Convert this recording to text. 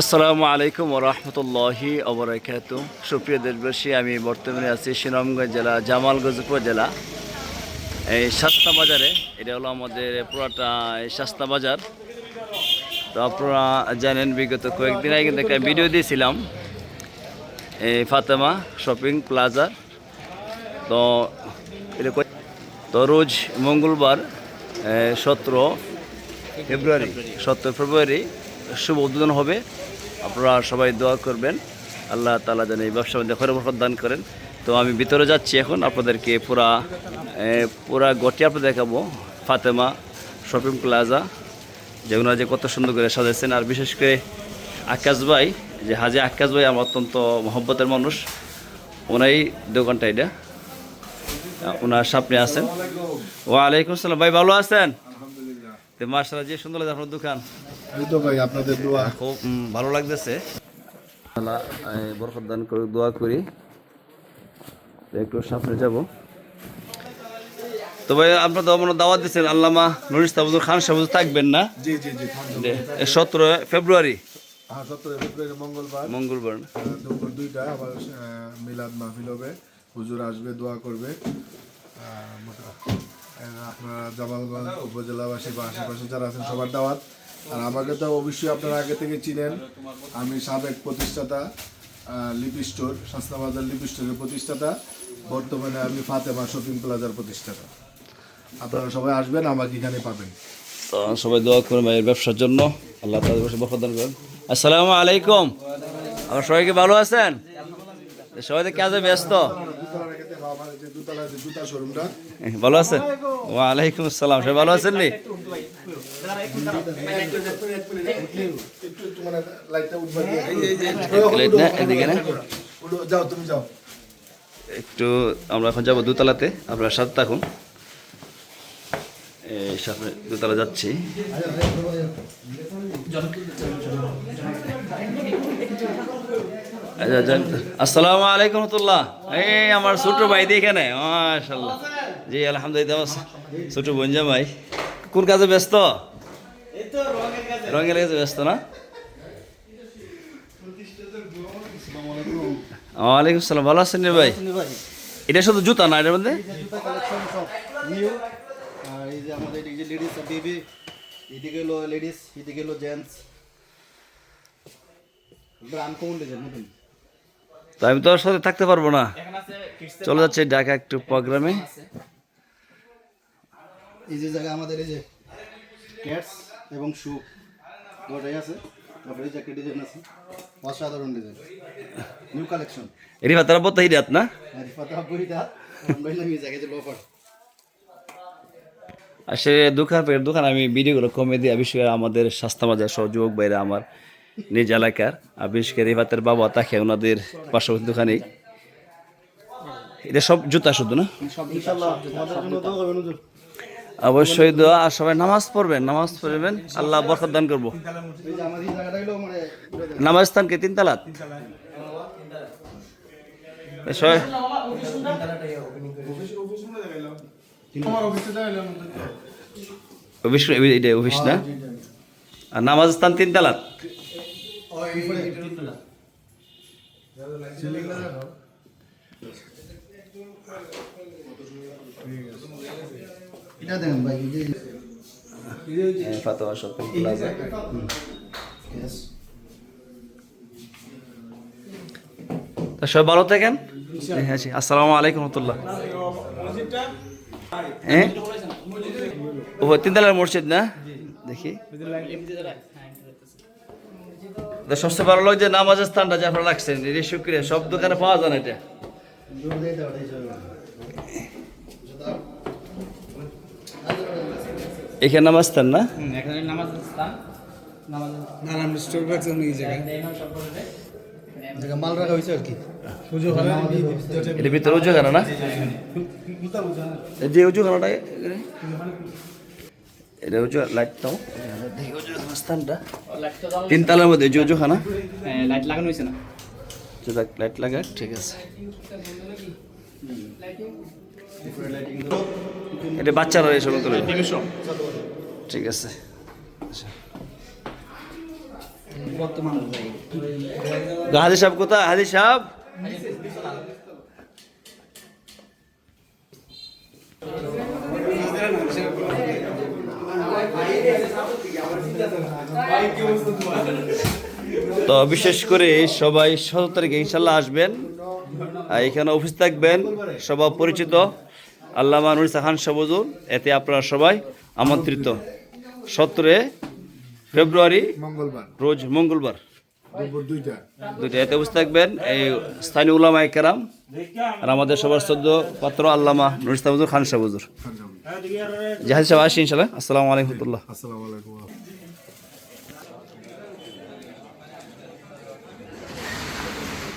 আসসালামু আলাইকুম ওরহমতুল্লাহি অবরাকাত সুপ্রিয় দেশবাসী, আমি বর্তমানে আছি সুনামগঞ্জ জেলা, জামালগঞ্জ উপজেলা। এই শাস্তা বাজারে, এটা হলো আমাদের পুরাটা শাস্তা বাজার। তো আপনারা জানেন, বিগত কয়েকদিন আগে কিন্তু একটা ভিডিও দিয়েছিলাম। এই ফাতেমা শপিং প্লাজা। তো এটা তো রোজ মঙ্গলবার সতেরো ফেব্রুয়ারি সতেরো ফেব্রুয়ারি শুভ উদ্বোধন হবে। আপনারা সবাই দোয়া করবেন। আল্লাহ তালা যেন এই ব্যবসা মধ্যে খরে বরকত দান করেন। তো আমি ভিতরে যাচ্ছি এখন আপনাদেরকে পুরা পুরা গটি আপনাদের দেখাবো। ফাতেমা শপিং প্লাজা যেগুলো যে কত সুন্দর করে সাজাইছেন। আর বিশেষ করে আকাশ ভাই যে হাজি আকাশ ভাই আমার অত্যন্ত মহব্বতের মানুষ। ওনাই দোকানটা এটা। ওনার সামনে আছেন। ওয়ালাইকুম আসসালাম। ভাই ভালো আছেন? তো মার্শাল্লাহ যে সুন্দর আপনার দোকান। আপনাদের দোয়া। খুব ভালো লাগতেছে। বরকত দান করে দোয়া করি। একটু সামনে যাব। তো ভাই আপনার তো আমার দাওয়াত দিচ্ছেন আল্লামা নুরিস তাবুদুর খান সাহেব থাকবেন না? জি জি জি সতেরো ফেব্রুয়ারি। হ্যাঁ সতেরো ফেব্রুয়ারি মঙ্গলবার। মঙ্গলবার। দুপুর দুইটা আবার মিলাদ মাহফিল হবে। হুজুর আসবে দোয়া করবে। আপনারা জামালগঞ্জ উপজেলাবাসী বা আশেপাশে যারা আছেন সবার দাওয়াত। আর আমাকে তো অবশ্যই আপনারা আগে থেকে চিনেন। আমি সাবেক প্রতিষ্ঠাতা লিপি স্টোর শাস্তাবাজার লিপি স্টোরের প্রতিষ্ঠাতা। বর্তমানে আমি ফাতেমা শপিং প্লাজার প্রতিষ্ঠাতা। আপনারা সবাই আসবেন আমাকে এখানে পাবেন। তো সবাই দোয়া করুন ভাইয়ের ব্যবসার জন্য। আল্লাহ তাদের বসে বরকত দান করেন। আসসালামু আলাইকুম। আমার সবাইকে ভালো আছেন? সবাই তো কাজে ব্যস্ত। ভালো আছেন? ওয়ালাইকুম আসসালাম। সবাই ভালো আছেন নি? একটু একটু মানে লাইটটা উঠবা দিয়ে। লাইট না এদিকে না? উঠো, যাও তুমি যাও। একটু আমরা এখন যাব দোতলাতে আপনার সাথে থাকুন। সামনে দোতলা যাচ্ছি। আচ্ছা, যান। আসসালামু আলাইকুম রহমতুল্লাহ। এই আমার ছোট ভাই দিয়ে এখানে মাশাল্লাহ জি আলহামদুলিল্লাহ ছোট বঞ্জা ভাই কোন কাজে ব্যস্ত? রঙের কাজে ব্যস্ত না? ওয়ালাইকুম সালাম ভালো আছেন রে ভাই? এটা শুধু জুতা না এটার মধ্যে? জুতা কালেকশন সব নিউ আর এই যে আমাদের এই যে লেডিস বেবি এদিকে হলো লেডিস এদিকে হলো জেন্টস নতুন তো আমি তো ওর সাথে থাকতে পারব না। চলে যাচ্ছে ঢাকা একটু প্রোগ্রামে। এই যে জায়গা আমাদের এই যে ক্যাটস এবং শু দুটাই আছে। তারপরে এই যে একটা ডিজাইন আছে। অসাধারণ ডিজাইন নিউ কালেকশন রিফা তারা বলতে হিরাত না? আর পাতা বইটা আমরা নামি জায়গায় যে লোফার সে দোকান পেয়ে দোকান আমি ভিডিওগুলো কমে দিই। বিশেষ করে আমাদের স্বাস্থ্য বাজার সহ যুবক বাইরে আমার নিজ এলাকার। আর বিশেষ করে রিফাতের বাবা তাকে ওনাদের পার্শ্ববর্তী দোকানেই এটা সব জুতা শুধু না? সব ইনশাআল্লাহ অবশ্যই দোয়া, আর সবাই নামাজ পড়বেন নামাজ পড়বেন। আল্লাহ বরকত দান করব। নামাজ স্থান কে, তিন তালাত? অফিস না? আর নামাজ স্থান তিন তালাত? এটা দেখেন ভাই এই যে ফাতোয়া শপিং প্লাজা তা সবাই ভালো থাকেন? হ্যাঁ আছি। আসসালামু আলাইকুম রহমতুল্লাহ। হ্যাঁ? ও তিনতলার মসজিদ না? দেখি। তা সবচেয়ে ভালো লাগছে নামাজের স্থানটা যে আপনারা রাখছেন। এটা শুক্রিয়া সব দোকানে পাওয়া যায় না এটা জোর দিয়ে দাও এই যে এখানে নামাজ স্থান না? এখানে নামাজ স্থান এটা ভিতরে উঁচু না যে উঁচু খানাটা এটা উঁচু লাইটটাও দেখি উঁচু স্থানটা। লাইট তো তিনতলার মধ্যে যে উঁচু খানা। হ্যাঁ লাইট লাগানো হয়েছে না। লাইট লাগা ঠিক আছে। এটা বাচ্চারা এসব করে ঠিক আছে। হাজি সাহেব কোথায়? হাজি সাহেব? তো বিশেষ করে সবাই সতেরো তারিখে ইনশাল্লাহ আসবেন। আর এখানে অফিস থাকবেন সবাই পরিচিত। আল্লামা নুরিসা খান সবুজুর এতে আপনারা সবাই আমন্ত্রিত। সতেরো ফেব্রুয়ারি মঙ্গলবার। রোজ মঙ্গলবার। দুইটা। এতে বসে থাকবেন এই স্থানীয় উলামায় কেরাম আর আমাদের সবার সদ্য পাত্র আল্লামা খান সাহুজুর খান সাহেব। জাহাজ সাহেব আসি ইনশাল্লাহ আসসালামু আলাইকুম আসসালামু আলাইকুম।